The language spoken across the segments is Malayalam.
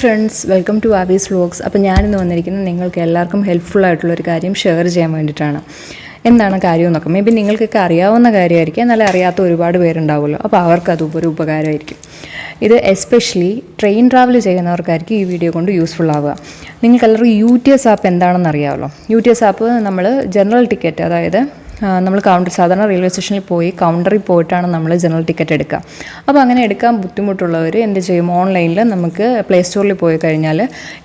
Friends welcome to Abi's vlogs അപ്പോൾ ഞാനിന്ന് വന്നിരിക്കുന്നത് നിങ്ങൾക്ക് എല്ലാവർക്കും ഹെൽപ്ഫുൾ ആയിട്ടുള്ളൊരു കാര്യം ഷെയർ ചെയ്യാൻ വേണ്ടിയിട്ടാണ്. എന്താണ് കാര്യം എന്നൊക്കെ. മേ ബി നിങ്ങൾക്കൊക്കെ അറിയാവുന്ന കാര്യമായിരിക്കും. എന്നാലും അറിയാത്ത ഒരുപാട് പേരുണ്ടാവുമല്ലോ. അപ്പോൾ അവർക്ക് അത് ഒരു ഉപകാരമായിരിക്കും. ഇത് എസ്പെഷ്യലി ട്രെയിൻ ട്രാവൽ ചെയ്യുന്നവർക്കായിരിക്കും ഈ വീഡിയോ കൊണ്ട് യൂസ്ഫുൾ ആവുക. നിങ്ങൾക്ക് എല്ലാവർക്കും യു ടി എസ് ആപ്പ് എന്താണെന്ന് അറിയാമല്ലോ. യു ടി എസ് ആപ്പ് നമ്മൾ ജനറൽ ടിക്കറ്റ് അതായത് നമ്മൾ കൗണ്ടർ സാധാരണ റെയിൽവേ സ്റ്റേഷനിൽ പോയി കൗണ്ടറിൽ പോയിട്ടാണ് നമ്മൾ ജനറൽ ടിക്കറ്റ് എടുക്കുക. അപ്പോൾ അങ്ങനെ എടുക്കാൻ ബുദ്ധിമുട്ടുള്ളവർ എന്ത് ചെയ്യും? ഓൺലൈനിൽ നമുക്ക് പ്ലേ സ്റ്റോറിൽ പോയി കഴിഞ്ഞാൽ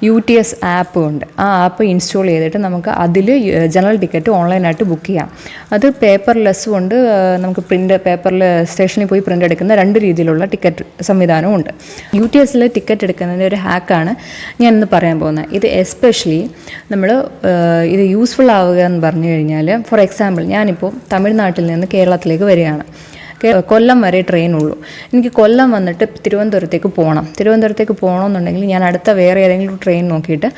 യു ടി എസ് ആപ്പ് ഉണ്ട്. ആ ആപ്പ് ഇൻസ്റ്റാൾ ചെയ്തിട്ട് നമുക്ക് അതിൽ ജനറൽ ടിക്കറ്റ് ഓൺലൈനായിട്ട് ബുക്ക് ചെയ്യാം. അത് പേപ്പർലെസ്സും ഉണ്ട് നമുക്ക് പ്രിന്റ് പേപ്പറിൽ സ്റ്റേഷനിൽ പോയി പ്രിന്റ് എടുക്കുന്ന രണ്ട് രീതിയിലുള്ള ടിക്കറ്റ് സംവിധാനവും ഉണ്ട്. യു ടി എസിൽ ടിക്കറ്റ് എടുക്കുന്നതിന്റെ ഒരു ഹാക്കാണ് ഞാൻ ഇന്ന് പറയാൻ പോകുന്നത്. ഇത് എസ്പെഷ്യലി നമ്മൾ ഇത് യൂസ്ഫുൾ ആവുക എന്ന് പറഞ്ഞു കഴിഞ്ഞാൽ ഫോർ എക്സാമ്പിൾ ഞാനിപ്പോൾ തമിഴ്നാട്ടിൽ നിന്ന് കേരളത്തിലേക്ക് വരികയാണ്. കൊല്ലം വരെ ട്രെയിൻ ഉള്ളൂ. എനിക്ക് കൊല്ലം വന്നിട്ട് തിരുവനന്തപുരത്തേക്ക് പോകണം തിരുവനന്തപുരത്തേക്ക് പോകണമെന്നുണ്ടെങ്കിൽ ഞാൻ അടുത്ത വേറെ ഏതെങ്കിലും ട്രെയിൻ നോക്കിയിട്ട്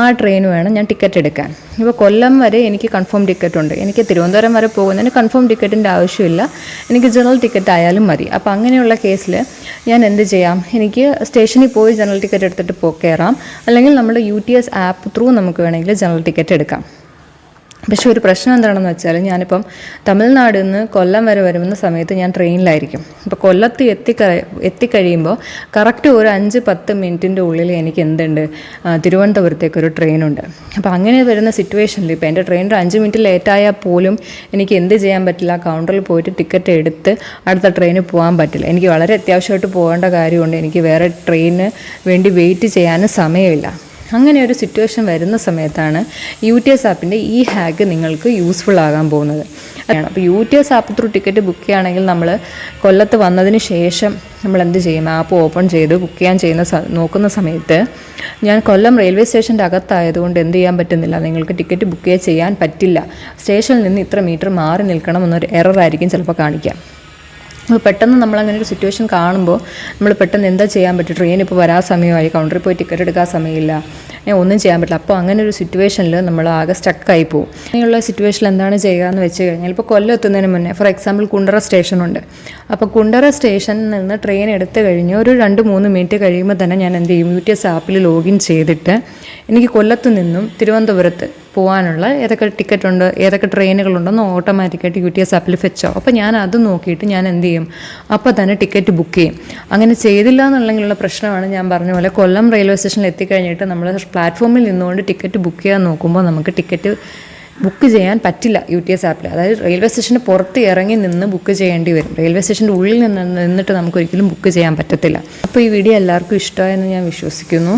ആ ട്രെയിൻ വേണം ഞാൻ ടിക്കറ്റ് എടുക്കാൻ. ഇപ്പോൾ കൊല്ലം വരെ എനിക്ക് കൺഫേം ടിക്കറ്റ് ഉണ്ട്. എനിക്ക് തിരുവനന്തപുരം വരെ പോകുന്നതിന് കൺഫേം ടിക്കറ്റിന്റെ ആവശ്യമില്ല. എനിക്ക് ജനറൽ ടിക്കറ്റ് ആയാലും മതി. അപ്പോൾ അങ്ങനെയുള്ള കേസിൽ ഞാൻ എന്ത് ചെയ്യാം? എനിക്ക് സ്റ്റേഷനിൽ പോയി ജനറൽ ടിക്കറ്റ് എടുത്തിട്ട് പോ കയറാം അല്ലെങ്കിൽ നമ്മുടെ U T S app through നമുക്ക് വേണമെങ്കിൽ ജനറൽ ടിക്കറ്റ് എടുക്കാം. പക്ഷേ ഒരു പ്രശ്നം എന്താണെന്ന് വെച്ചാൽ ഞാനിപ്പം തമിഴ്നാട് നിന്ന് കൊല്ലം വരെ വരുന്ന സമയത്ത് ഞാൻ ട്രെയിനിലായിരിക്കും. അപ്പോൾ കൊല്ലത്ത് എത്തിക്ക എത്തിക്കഴിയുമ്പോൾ കറക്റ്റ് ഒരു അഞ്ച് പത്ത് മിനിറ്റിന്റെ ഉള്ളിൽ എനിക്ക് എന്തുണ്ട്? തിരുവനന്തപുരത്തേക്ക് ഒരു ട്രെയിനുണ്ട്. അപ്പോൾ അങ്ങനെ വരുന്ന സിറ്റുവേഷനിൽ ഇപ്പോൾ എന്റെ ട്രെയിൻ ഒരു അഞ്ച് മിനിറ്റ് ലേറ്റായാൽ പോലും എനിക്ക് എന്ത് ചെയ്യാൻ പറ്റില്ല. കൗണ്ടറിൽ പോയിട്ട് ടിക്കറ്റ് എടുത്ത് അടുത്ത ട്രെയിനിൽ പോകാൻ പറ്റില്ല. എനിക്ക് വളരെ അത്യാവശ്യമായിട്ട് പോകേണ്ട കാര്യമുണ്ട്. എനിക്ക് വേറെ ട്രെയിനിന് വേണ്ടി വെയിറ്റ് ചെയ്യാനും സമയമില്ല. അങ്ങനെ ഒരു സിറ്റുവേഷൻ വരുന്ന സമയത്താണ് യു ടി എസ് ആപ്പിന്റെ ഈ ഹാക്ക് നിങ്ങൾക്ക് യൂസ്ഫുൾ ആകാൻ പോകുന്നത്. അപ്പോൾ U T S app through ticket book ചെയ്യുകയാണെങ്കിൽ നമ്മൾ കൊല്ലത്ത് വന്നതിന് ശേഷം നമ്മൾ എന്ത് ചെയ്യും? ആപ്പ് ഓപ്പൺ ചെയ്ത് ബുക്ക് ചെയ്യാൻ ചെയ്യുന്ന നോക്കുന്ന സമയത്ത് ഞാൻ കൊല്ലം റെയിൽവേ സ്റ്റേഷന്റെ അകത്തായതുകൊണ്ട് എന്ത് ചെയ്യാൻ പറ്റുന്നില്ല? നിങ്ങൾക്ക് ടിക്കറ്റ് ബുക്ക് ചെയ്യാൻ പറ്റില്ല. സ്റ്റേഷനിൽ നിന്ന് ഇത്ര മീറ്റർ മാറി നിൽക്കണം എന്നൊരു എററായിരിക്കും ചിലപ്പോൾ കാണിക്കാം. അപ്പോൾ പെട്ടെന്ന് നമ്മൾ അങ്ങനെ ഒരു സിറ്റുവേഷൻ കാണുമ്പോൾ നമ്മൾ പെട്ടെന്ന് എന്താ ചെയ്യാൻ പറ്റും ട്രെയിൻ ഇപ്പോൾ വരാൻ സമയമായി കൗണ്ടറിൽ പോയി ടിക്കറ്റ് എടുക്കാൻ സമയമില്ല. ഒന്നും ചെയ്യാൻ പറ്റില്ല. അപ്പോൾ അങ്ങനെ ഒരു സിറ്റുവേഷനിൽ നമ്മൾ ആകെ സ്റ്റക്കായി പോകും. അങ്ങനെയുള്ള സിറ്റുവേഷനിൽ എന്താണ് ചെയ്യുക എന്ന് വെച്ച് കഴിഞ്ഞാൽ ഇപ്പോൾ കൊല്ലം എത്തുന്നതിന് മുന്നേ ഫോർ എക്സാമ്പിൾ കുണ്ടറ സ്റ്റേഷനുണ്ട് അപ്പോൾ കുണ്ടറ സ്റ്റേഷനിൽ നിന്ന് ട്രെയിൻ എടുത്തു കഴിഞ്ഞ് ഒരു രണ്ട് മൂന്ന് മിനിറ്റ് കഴിയുമ്പോൾ തന്നെ ഞാൻ എന്ത് ചെയ്യും? യു ടി എസ് ആപ്പിൽ ലോഗിൻ ചെയ്തിട്ട് എനിക്ക് കൊല്ലത്ത് നിന്നും തിരുവനന്തപുരത്ത് പോകാനുള്ള ഏതൊക്കെ ടിക്കറ്റ് ഉണ്ട് ഏതൊക്കെ ട്രെയിനുകളുണ്ടെന്ന് ഓട്ടോമാറ്റിക്കായിട്ട് യു ടി എസ് ആപ്പിൽ ഫെച്ചോ അപ്പോൾ ഞാൻ അത് നോക്കിയിട്ട് ഞാൻ എന്ത് ചെയ്യും? അപ്പോൾ തന്നെ ടിക്കറ്റ് ബുക്ക് ചെയ്യും. അങ്ങനെ ചെയ്തില്ല എന്നുള്ളെങ്കിലുള്ള പ്രശ്നമാണ് ഞാൻ പറഞ്ഞ പോലെ കൊല്ലം റെയിൽവേ സ്റ്റേഷനിൽ എത്തിക്കഴിഞ്ഞിട്ട് നമ്മൾ പ്ലാറ്റ്ഫോമിൽ നിന്നുകൊണ്ട് ടിക്കറ്റ് ബുക്ക് ചെയ്യാൻ നോക്കുമ്പോൾ നമുക്ക് ടിക്കറ്റ് ബുക്ക് ചെയ്യാൻ പറ്റില്ല യു ടി എസ് ആപ്പിൽ. അതായത് റെയിൽവേ സ്റ്റേഷന് പുറത്ത് ഇറങ്ങി നിന്ന് ബുക്ക് ചെയ്യേണ്ടി വരും. റെയിൽവേ സ്റ്റേഷന്റെ ഉള്ളിൽ നിന്ന് നിന്നിട്ട് നമുക്ക് ഒരിക്കലും ബുക്ക് ചെയ്യാൻ പറ്റത്തില്ല. അപ്പോൾ ഈ വീഡിയോ എല്ലാവർക്കും ഇഷ്ടമായെന്ന് ഞാൻ വിശ്വസിക്കുന്നു.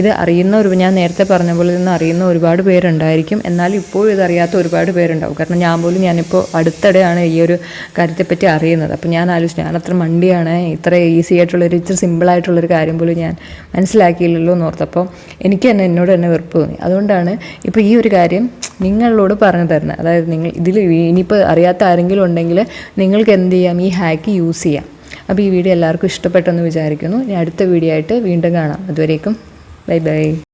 ഇത് അറിയുന്ന ഒരു ഞാൻ നേരത്തെ പറഞ്ഞ പോലെ നിന്ന് അറിയുന്ന ഒരുപാട് പേരുണ്ടായിരിക്കും. എന്നാൽ ഇപ്പോഴും ഇത് അറിയാത്ത ഒരുപാട് പേരുണ്ടാവും. കാരണം ഞാൻ പോലും ഞാനിപ്പോൾ അടുത്തിടെയാണ് ഈ ഒരു കാര്യത്തെപ്പറ്റി അറിയുന്നത്. അപ്പോൾ ഞാൻ ആലോചിച്ചു ഞാൻ അത്ര മണ്ടിയാണ്. ഇത്ര ഈസി ആയിട്ടുള്ളൊരു ഇത്ര സിമ്പിളായിട്ടുള്ളൊരു കാര്യം പോലും ഞാൻ മനസ്സിലാക്കിയില്ലല്ലോ എന്ന് ഓർത്തപ്പോൾ എനിക്ക് തന്നെ എന്നോട് തന്നെ വെറുപ്പ് തോന്നി. അതുകൊണ്ടാണ് ഇപ്പോൾ ഈ ഒരു കാര്യം നിങ്ങളോട് പറഞ്ഞു തരണം അതായത് നിങ്ങൾ ഇതിൽ ഇനിയിപ്പോൾ അറിയാത്ത ആരെങ്കിലും ഉണ്ടെങ്കിൽ നിങ്ങൾക്ക് എന്ത് ചെയ്യാം? ഈ ഹാക്ക് യൂസ് ചെയ്യാം. അപ്പോൾ ഈ വീഡിയോ എല്ലാവർക്കും ഇഷ്ടപ്പെട്ടെന്ന് വിചാരിക്കുന്നു. ഇനി അടുത്ത വീഡിയോ ആയിട്ട് വീണ്ടും കാണാം. അതുവരേക്കും ബൈ ബൈ.